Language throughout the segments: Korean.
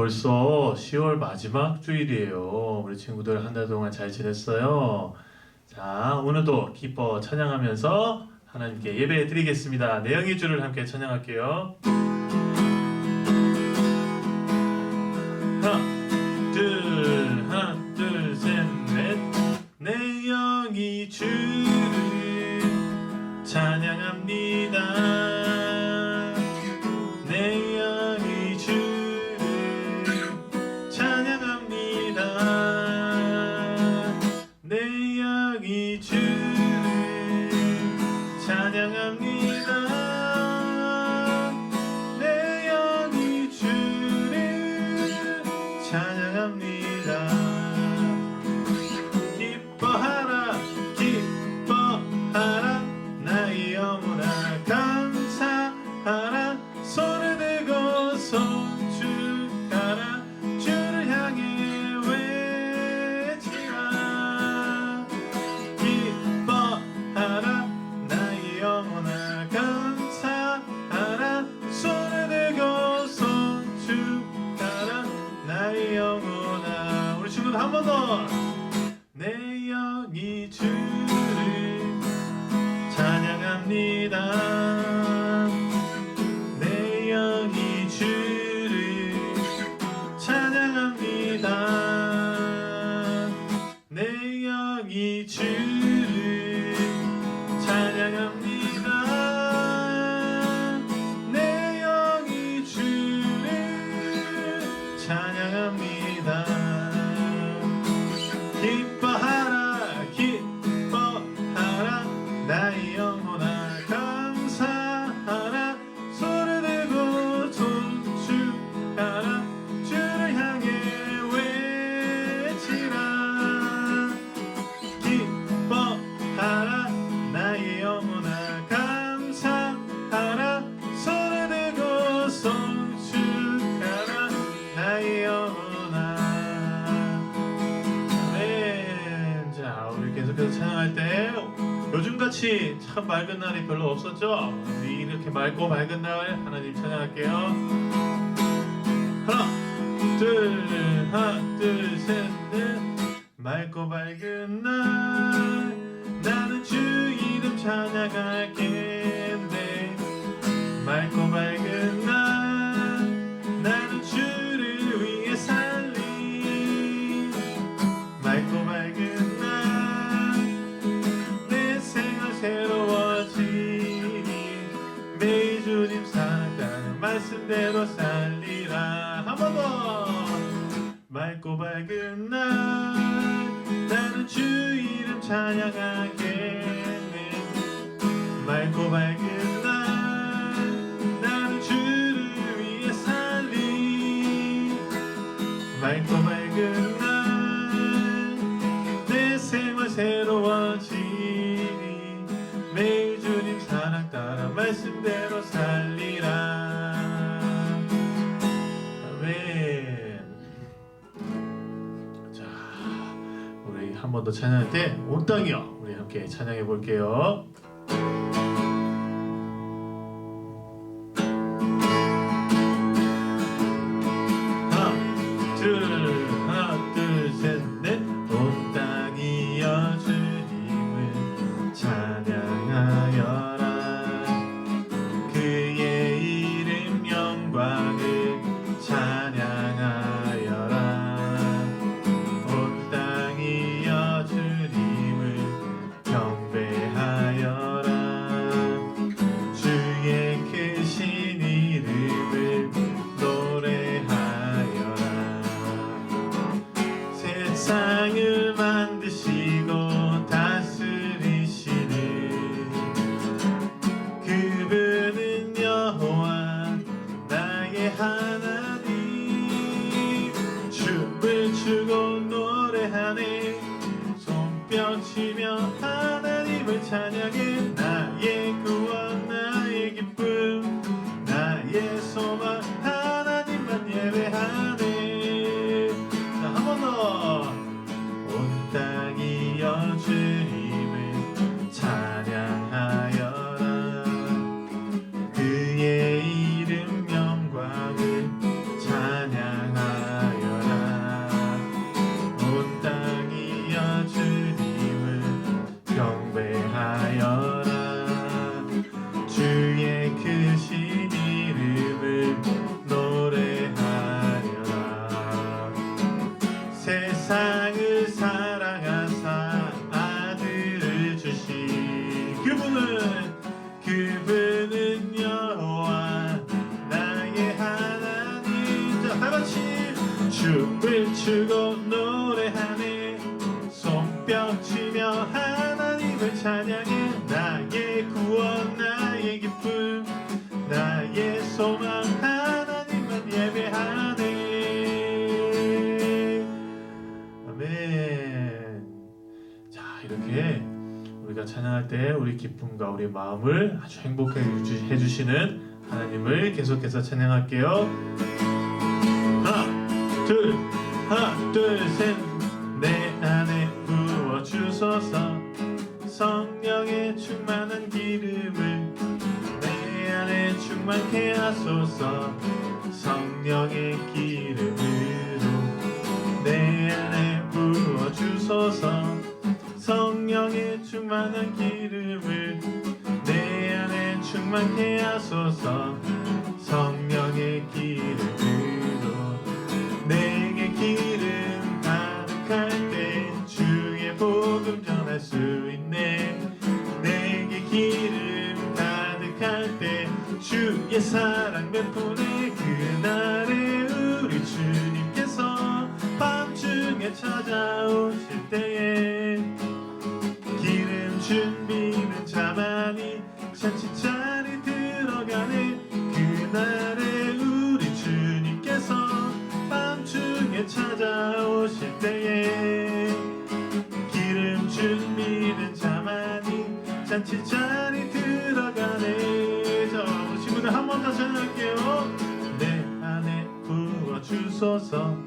벌써 10월 마지막 주일이에요. 우리 친구들 한 달 동안 잘 지냈어요? 자, 오늘도 기뻐 찬양하면서 하나님께 예배 드리겠습니다. 내영의 주를 함께 찬양할게요. 찬양합니다. 찬양합니다. 우리 계속해서 찬양할 때 요즘같이 참 맑은 날이 별로 없었죠? 우리 이렇게 맑고 맑은 날 하나님 찬양할게요. 하나, 둘, 하나, 둘, 셋, 넷. 맑고 밝은 날 나는 주 이름 찬양할게 살리라. 한 번 더. 맑고 밝은 날 나는 주 이름 찬양하겠네. 맑고 밝은 날 나는 주를 위해 살리. 맑고 밝은 날 내 생활 새로워지니. 매일 주님 사랑 따라 말씀대로 살 더 찬양할 때 온 땅이요. 우리 함께 찬양해 볼게요 찬양해 춤을 추고 노래하네. 손뼉 치며 하나님을 찬양해. 나의 구원 나의 기쁨 나의 소망 하나님만 예배하네. 아멘. 자 이렇게 우리가 찬양할 때 우리 기쁨과 우리 마음을 아주 행복하게 해주- 해주시는 하나님을 계속해서 찬양할게요 둘 하나 둘셋내 안에 부어 주소서. 성령의 충만한 기름을 내 안에 충만케 하소서. 성령의 기름으로 내 안에 부어 주소서. 성령의 충만한 기름을 내 안에 충만케 하소서 찾아오실 때에 기름 준비는 자만이 잔치자리 들어가네. 그날에 우리 주님께서 밤중에 찾아오실 때에 기름 준비는 자만이 잔치자리 들어가네. 자 우리 친구들 한 번더 전할게요. 내 안에 부어 주소서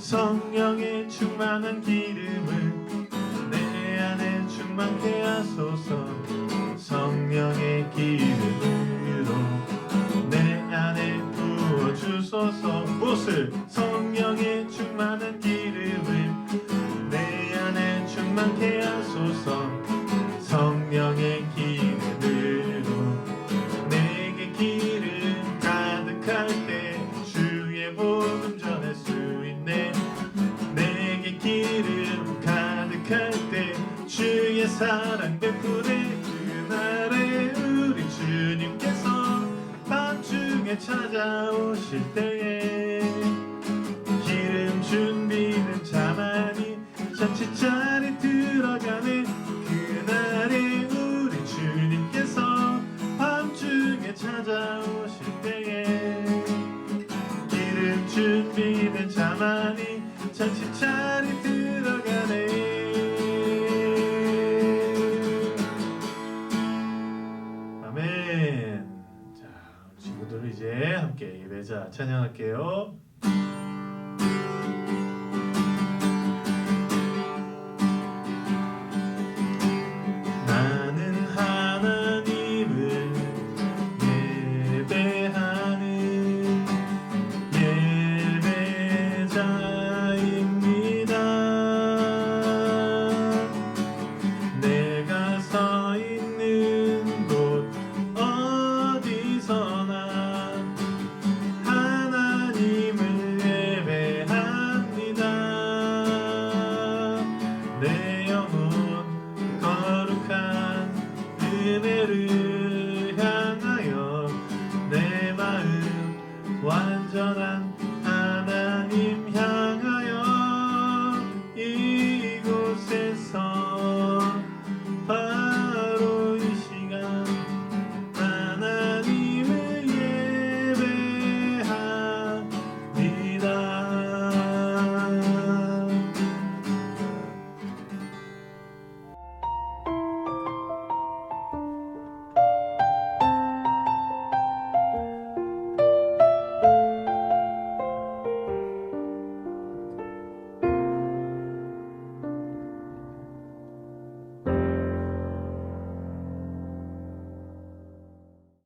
성령의 충만한 기름을 내 안에 충만케 하소서. 성령의 기름 사랑 베푸네 그날에 우리 주님께서 밤중에 찾아오실 때에 자 찬양할게요